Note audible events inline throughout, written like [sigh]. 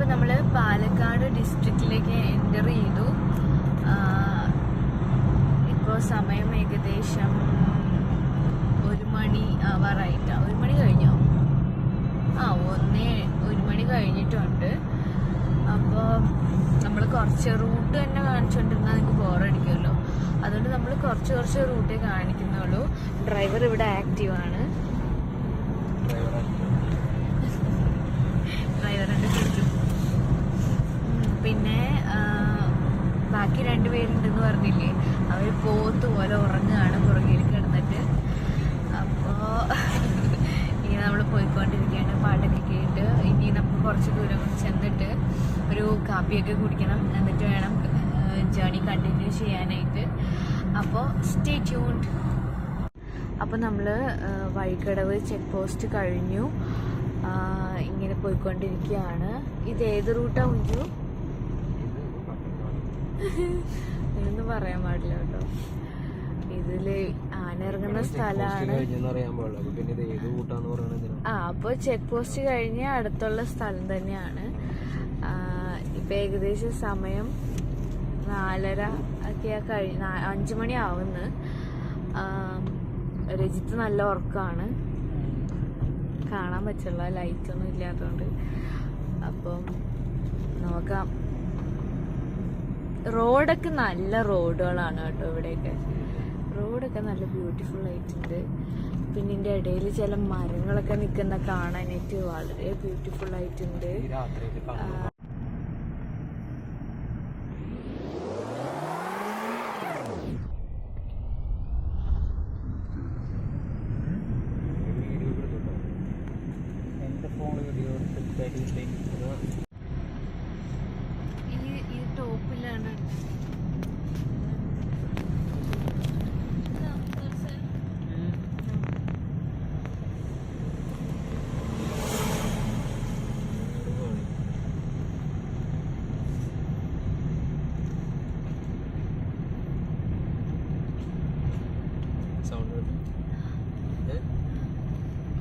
ഇപ്പൊ നമ്മൾ പാലക്കാട് ഡിസ്ട്രിക്റ്റിലേക്ക് എന്റർ ചെയ്തു. ഇപ്പോൾ സമയം ഏകദേശം ഒരു മണി ആവാറായിട്ടാണ് ഒരു മണി കഴിഞ്ഞോ? ആ ഒന്നേ ഒരു മണി കഴിഞ്ഞിട്ടുണ്ട്. അപ്പോൾ നമ്മൾ കുറച്ച് റൂട്ട് തന്നെ കാണിച്ചുകൊണ്ടിരുന്നാൽ നിങ്ങൾക്ക് ബോറടിക്കുമല്ലോ അതുകൊണ്ട് നമ്മൾ കുറച്ച് കുറച്ച് റൂട്ടേ കാണിക്കുന്നുള്ളൂ. ഡ്രൈവർ ഇവിടെ ആക്റ്റീവ് ആണ് ഡ്രൈവറിന്റെ ചുറ്റും ഉം, പിന്നെ ആ, ബാക്കി രണ്ടുപേരുണ്ടെന്ന് പറഞ്ഞില്ലേ അവർ പോത്ത് പോലെ ഉറങ്ങുകയാണ് പുറകിൽ കിടന്നിട്ട് അപ്പോൾ ഇനി നമ്മൾ പോയിക്കൊണ്ടിരിക്കുകയാണ് പാട്ടൊക്കെ കേട്ട് ഇനി നമുക്ക് കുറച്ച് ദൂരം കൂടി ചെന്നിട്ട് ഒരു കാപ്പിയൊക്കെ കുടിക്കണം. എന്നിട്ട് വേണം ജേണി കണ്ടിന്യൂ ചെയ്യാനായിട്ട്. അപ്പോൾ സ്റ്റേ ട്യൂൺഡ് അപ്പോൾ നമ്മൾ വഴിക്കടവ് ചെക്ക് പോസ്റ്റ് കഴിഞ്ഞു. ഇങ്ങനെ പോയിക്കൊണ്ടിരിക്കുകയാണ്. ഇത് ഏത് റൂട്ടാ ഉഞ്ചു ഇതൊന്നും പറയാൻ പാടില്ല കേട്ടോ. ഇതിൽ ആന ഇറങ്ങുന്ന സ്ഥലമാണ് ആ അപ്പോൾ ചെക്ക് പോസ്റ്റ് കഴിഞ്ഞ അടുത്തുള്ള സ്ഥലം തന്നെയാണ്. ഇപ്പൊ ഏകദേശം സമയം നാലര ഒക്കെ കഴി അഞ്ചു മണി ആവുന്നു. രജിത്ത് നല്ല ഉറക്കമാണ് കാണാൻ പറ്റുള്ള. ലൈറ്റ് ഒന്നും ഇല്ലാത്തതുകൊണ്ട് അപ്പം നോക്കാം. റോഡൊക്കെ നല്ല റോഡുകളാണ് കേട്ടോ ഇവിടെയൊക്കെ. റോഡൊക്കെ നല്ല ബ്യൂട്ടിഫുൾ ആയിട്ടുണ്ട്. പിന്നെ ഇതിന്റെ ഇടയിൽ ചില മരങ്ങളൊക്കെ നിൽക്കുന്ന കാണാനായിട്ട് വളരെ ബ്യൂട്ടിഫുൾ ആയിട്ടുണ്ട്.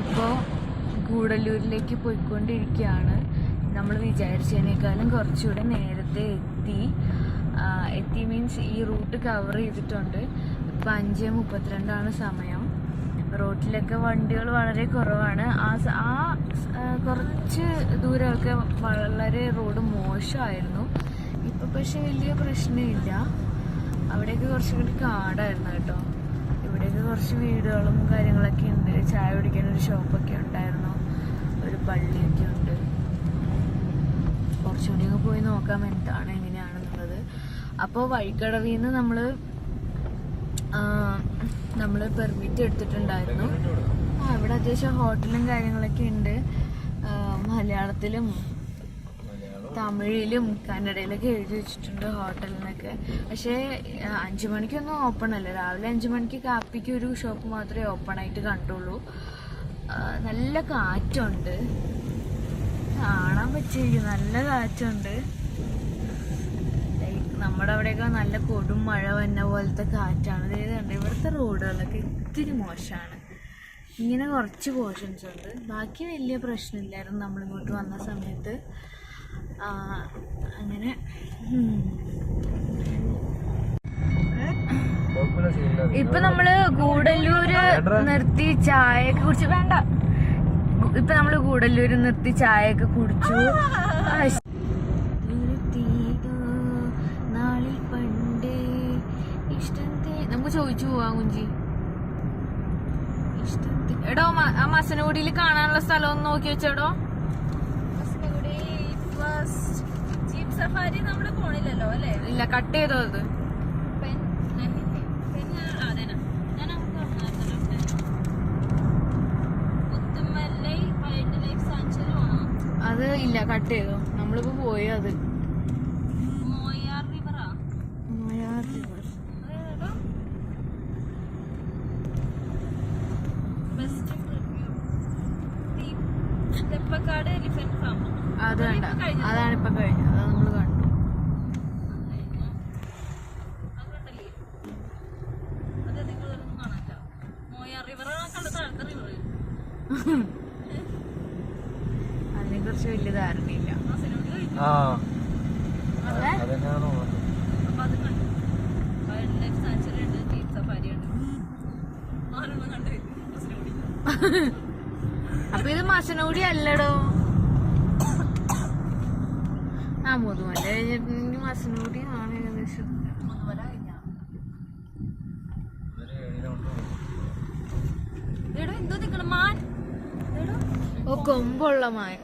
ഇപ്പോൾ ഗൂഡല്ലൂരിലേക്ക് പോയിക്കൊണ്ടിരിക്കുകയാണ്. നമ്മൾ വിചാരിച്ചതിനേക്കാളും കുറച്ചുകൂടെ നേരത്തെ എത്തി. എത്തി മീൻസ് ഈ റൂട്ട് കവർ ചെയ്തിട്ടുണ്ട്. ഇപ്പം അഞ്ച് മുപ്പത്തിരണ്ടാണ് സമയം. റോട്ടിലൊക്കെ വണ്ടികൾ വളരെ കുറവാണ്. ആ ആ കുറച്ച് ദൂരമൊക്കെ വളരെ റോഡ് മോശമായിരുന്നു. ഇപ്പം പക്ഷെ വലിയ പ്രശ്നമില്ല. അവിടെയൊക്കെ കുറച്ചും കൂടി കാടായിരുന്നു കേട്ടോ. ഇവിടെയൊക്കെ കുറച്ച് വീടുകളും കാര്യങ്ങളൊക്കെ ഉണ്ട്. ചായ കുടിക്കാൻ ഒരു ഷോപ്പൊക്കെ ഉണ്ടായിരുന്നു. ഒരു പള്ളിയൊക്കെ ഉണ്ട്. കുറച്ചുകൂടി പോയി നോക്കാം എന്താണ് എങ്ങനെയാണെന്നുള്ളത്. അപ്പോൾ വഴിക്കടവിൽ നിന്ന് നമ്മൾ നമ്മൾ പെർമിറ്റ് എടുത്തിട്ടുണ്ടായിരുന്നു. അവിടെ അത്യാവശ്യം ഹോട്ടലും കാര്യങ്ങളൊക്കെ ഉണ്ട്. മലയാളത്തിലും തമിഴിലും കന്നഡയിലൊക്കെ എഴുതി വെച്ചിട്ടുണ്ട് ഹോട്ടലിനൊക്കെ. പക്ഷേ അഞ്ചു മണിക്കൊന്നും ഓപ്പൺ അല്ല. രാവിലെ അഞ്ചു മണിക്ക് കാപ്പിക്ക് ഒരു ഷോപ്പ് മാത്രമേ ഓപ്പൺ ആയിട്ട് കണ്ടുള്ളൂ. നല്ല കാറ്റുണ്ട്. കാണാൻ പറ്റിയിരിക്കും നല്ല കാറ്റുണ്ട്. നമ്മുടെ അവിടെയൊക്കെ നല്ല കൊടും മഴ വന്ന പോലത്തെ കാറ്റാണ്. അതായത് ഉണ്ട് ഇവിടുത്തെ റോഡുകളൊക്കെ ഇത്തിരി മോശമാണ് ഇങ്ങനെ കുറച്ച് പോർഷൻസ് ഉണ്ട്. ബാക്കി വലിയ പ്രശ്നമില്ലായിരുന്നു നമ്മളിങ്ങോട്ട് വന്ന സമയത്ത്. അങ്ങനെ ഇപ്പൊ നമ്മൾ ഗൂഡല്ലൂര് നിർത്തി ചായയൊക്കെ കുടിച്ചു. വേണ്ട. ഇപ്പൊ നമ്മൾ ഗൂഡല്ലൂര് നിർത്തി ചായയൊക്കെ കുടിച്ചു. ചോദിച്ചു പോവാം കുഞ്ചി എടോ ആ മസനഗുഡിയിൽ കാണാനുള്ള സ്ഥലം ഒന്ന് നോക്കി വെച്ചോടോ. ജീപ്പ് സഫാരി നമ്മുടെ പോണില്ലല്ലോ അല്ലേ? ഇല്ല കട്ട് ചെയ്തോ അത്. അത് ഇല്ല കട്ട് ചെയ്തോ. നമ്മളിപ്പോ പോയി അത്? മോയാർ റിവറാ ബെസ്റ്റ് തെപ്പക്കാട് എലിഫന്റ് ഫാം. അത് അതാണ് ഇപ്പൊ കഴിഞ്ഞത്. അത് നമ്മൾ കണ്ടു. കണ്ട അതിനെ കുറിച്ച് വലിയ ധാരണയില്ല. അപ്പൊ അത് കണ്ടു. വൈൽഡ് ലൈഫ് സാങ്ച്വറി ഉണ്ട് ജീപ്പ് സഫാരി ഉണ്ട് ആരൊന്നും കണ്ടില്ല. മാസനോടി [laughs] അപ്പൊ ഇത് മസനോടി അല്ലടോ. ആ മുതുമല കഴിഞ്ഞിട്ടുണ്ടെങ്കിൽ മസനോടി ആണ് ഏകദേശം. കൊമ്പുള്ള മായ